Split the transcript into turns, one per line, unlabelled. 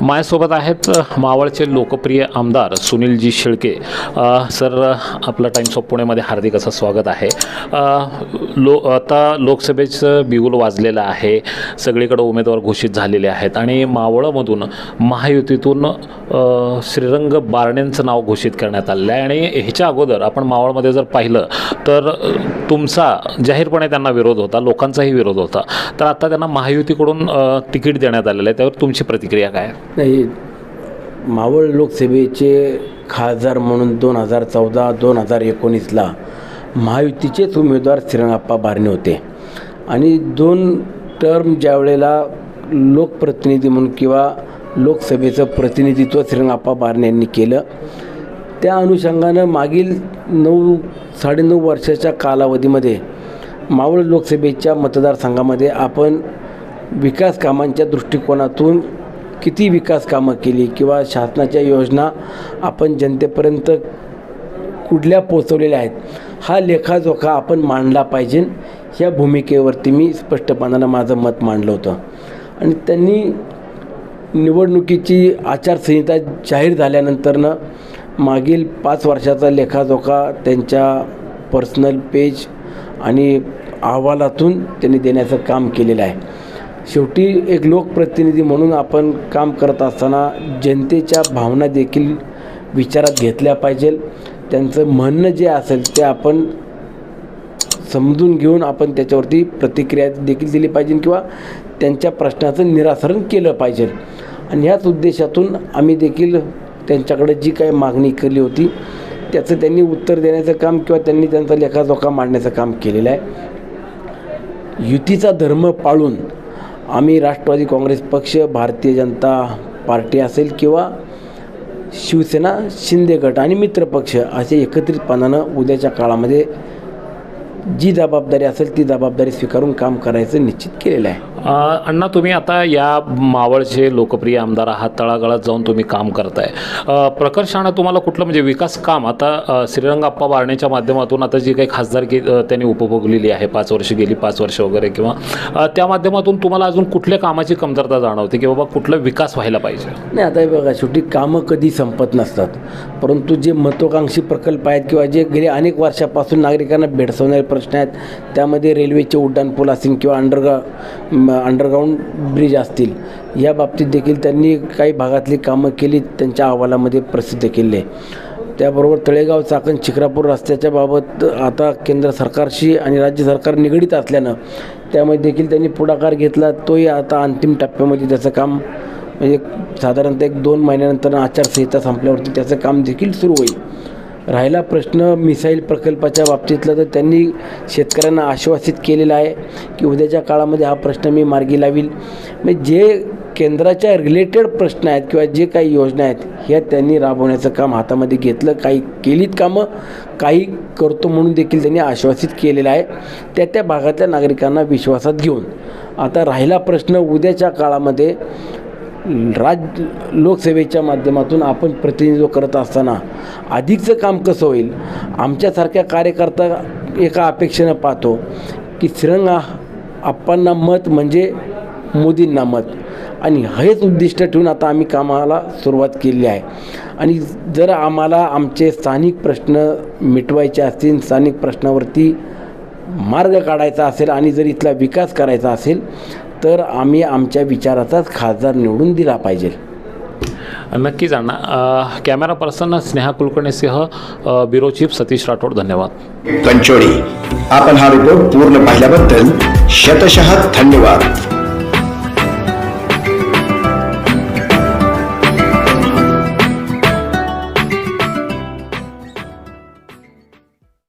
माझ्यासोबत आहेत मावळचे लोकप्रिय आमदार सुनीलजी शेळके. सर आपलं टाइम्स ऑफ पुणेमध्ये हार्दिक असं स्वागत आहे. लो आता लोकसभेचं बिगुल वाजलेलं आहे. सगळीकडे उमेदवार घोषित झालेले आहेत. आणि मावळमधून महायुतीतून श्रीरंग बारणेंचं नाव घोषित करण्यात आलेलं आहे. आणि ह्याच्या अगोदर आपण मावळमध्ये जर पाहिलं तर तुमचा जाहीरपणे त्यांना विरोध होता लोकांचाही विरोध होता. तर आता त्यांना महायुतीकडून तिकीट देण्यात आलेलं आहे. त्यावर तुमची प्रतिक्रिया काय
नाही मावळ लोकसभेचे खासदार म्हणून दोन हजार चौदा दोन हजार एकोणीसला महायुतीचेच उमेदवार श्रीरंगाप्पा बारणे होते. आणि दोन टर्म ज्या वेळेला लोकप्रतिनिधी म्हणून किंवा लोकसभेचं प्रतिनिधित्व श्रीरंगाप्पा बारणे यांनी केलं त्या अनुषंगानं मागील नऊ साडेनऊ वर्षाच्या कालावधीमध्ये मावळ लोकसभेच्या मतदारसंघामध्ये आपण विकास कामांच्या दृष्टिकोनातून किती विकास कामं केली किंवा शासनाच्या योजना आपण जनतेपर्यंत कुठल्या पोचवलेल्या आहेत. हा लेखाजोखा आपण मांडला पाहिजे. या भूमिकेवरती मी स्पष्टपणानं माझं मत मांडलं होतं. आणि त्यांनी निवडणुकीची आचारसंहिता जाहीर झाल्यानंतरनं मागील पाच वर्षाचा लेखाजोखा त्यांच्या पर्सनल पेज आणि अहवालातून त्यांनी देण्याचं काम केलेलं आहे. शेवटी एक लोकप्रतिनिधी म्हणून आपण काम करत असताना जनतेच्या भावना देखील विचारात घेतल्या पाहिजेल. त्यांचं म्हणणं जे असेल ते आपण समजून घेऊन आपण त्याच्यावरती प्रतिक्रिया देखील दिली पाहिजे किंवा त्यांच्या प्रश्नाचं निरासरण केलं पाहिजे. आणि ह्याच उद्देशातून आम्ही देखील त्यांच्याकडे जी काही मागणी केली होती त्याचं त्यांनी उत्तर देण्याचं काम किंवा त्यांनी त्यांचा लेखाजोखा मांडण्याचं काम केलेलं आहे. युतीचा धर्म पाळून आम्ही राष्ट्रवादी काँग्रेस पक्ष भारतीय जनता पार्टी असेल किंवा शिवसेना शिंदे गट आणि मित्रपक्ष असे एकत्रितपणानं उद्याच्या काळामध्ये जी जबाबदारी असेल ती जबाबदारी स्वीकारून काम करायचं निश्चित केलेलं आहे.
अण्णा तुम्ही आता या मावळचे लोकप्रिय आमदार आहात तळागाळात जाऊन तुम्ही काम करताय. प्रकर्षानं तुम्हाला कुठलं म्हणजे विकास काम आता श्रीरंगाप्पा श्रीरंग आप्पा माध्यमातून आता जी काही खासदारकी त्यांनी उपभोगलेली आहे पाच वर्ष गेली पाच वर्ष वगैरे किंवा त्या माध्यमातून तुम्हाला अजून कुठल्या कामाची कमतरता जाणवते की बाबा कुठला विकास व्हायला पाहिजे?
नाही आता हे बघा शेवटी कामं कधी संपत नसतात. परंतु जे महत्त्वाकांक्षी प्रकल्प आहेत किंवा जे गेले अनेक वर्षापासून नागरिकांना भेडसवणारे प्रश्न आहेत त्यामध्ये रेल्वेचे उड्डाणपूल असतील किंवा अंडरगा अंडरग्राऊंड ब्रिज असतील या बाबतीत देखील त्यांनी काही भागातली कामं केली त्यांच्या अहवालामध्ये प्रसिद्ध केले. त्याबरोबर तळेगाव चाकण चिखरापूर रस्त्याच्या बाबत आता केंद्र सरकारशी आणि राज्य सरकार निगडीत असल्यानं त्यामध्ये देखील त्यांनी पुढाकार घेतला. तोही आता अंतिम टप्प्यामध्ये त्याचं काम म्हणजे साधारणतः एक दोन महिन्यानंतर आचारसंहिता संपल्यावरती त्याचं काम देखील सुरू होईल. राहिला प्रश्न मिसाईल प्रकल्पाच्या बाबतीतला तर त्यांनी शेतकऱ्यांना आश्वासित केलेलं आहे की उद्याच्या काळामध्ये हा प्रश्न मी मार्गी लावील. म्हणजे जे केंद्राच्या रिलेटेड प्रश्न आहेत किंवा जे काही योजना आहेत ह्या त्यांनी राबवण्याचं काम हातामध्ये घेतलं. काही केलीत कामं काही करतो म्हणून देखील त्यांनी आश्वासित केलेलं आहे. त्या त्या भागातल्या नागरिकांना विश्वासात घेऊन. आता राहिला प्रश्न उद्याच्या काळामध्ये राज लोकसेवेच्या माध्यमातून आपण प्रतिनिधित्व करत असताना अधिकचं काम कसं होईल? आमच्यासारख्या कार्यकर्ता एका अपेक्षेनं पाहतो की श्रीरंगा आप्पांना मत म्हणजे मोदींना मत. आणि हेच उद्दिष्ट ठेवून आता आम्ही कामाला सुरुवात केली आहे. आणि जर आम्हाला आमचे स्थानिक प्रश्न मिटवायचे असतील स्थानिक प्रश्नावरती मार्ग काढायचा असेल आणि जर इथला विकास करायचा असेल तर आम्ही आमच्या विचाराचाच खासदार निवडून दिला पाहिजे.
नक्कीच अण्णा कॅमेरा पर्सन स्नेहा कुलकर्णीसह ब्युरो चीफ सतीश राठोड धन्यवाद.
कंचोळी. आपण हा रिपोर्ट पूर्ण पाहिल्याबद्दल शतशः धन्यवाद.